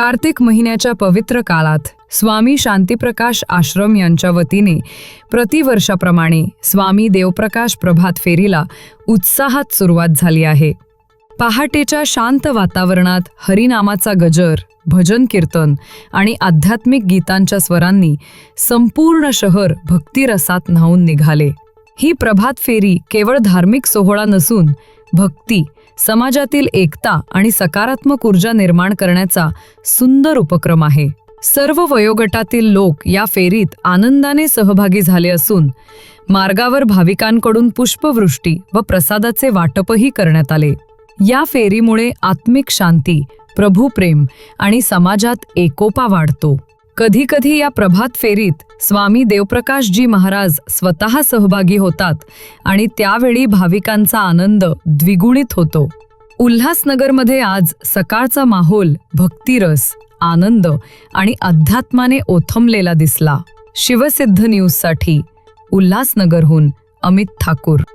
कार्तिक महिन्याच्या पवित्र काळात स्वामी शांतीप्रकाश आश्रम यांच्या वतीने प्रतिवर्षाप्रमाणे स्वामी देवप्रकाश प्रभात फेरीला उत्साहात सुरुवात झाली आहे. पहाटेच्या शांत वातावरणात हरिनामाचा गजर भजन कीर्तन आणि आध्यात्मिक गीतांच्या स्वरांनी संपूर्ण शहर भक्तिरसात न्हावून निघाले. ही प्रभात फेरी केवळ धार्मिक सोहळा नसून भक्ती समाजातील एकता आणि सकारात्मक ऊर्जा निर्माण करण्याचा सुंदर उपक्रम आहे. सर्व वयोगटातील लोक या फेरीत आनंदाने सहभागी झाले असून मार्गावर भाविकांकडून पुष्पवृष्टी व प्रसादाचे वाटपही करण्यात आले. या फेरीमुळे आत्मिक शांती प्रभूप्रेम आणि समाजात एकोपा वाढतो. कधी कधी या प्रभात फेरीत स्वामी देवप्रकाशजी महाराज स्वतः सहभागी होतात आणि त्यावेळी भाविकांचा आनंद द्विगुणित होतो. उल्हासनगरमध्ये आज सकाळचा माहोल भक्तिरस आनंद आणि अध्यात्माने ओथंबलेला दिसला. शिवसिद्ध न्यूजसाठी उल्हासनगरहून अमित ठाकूर.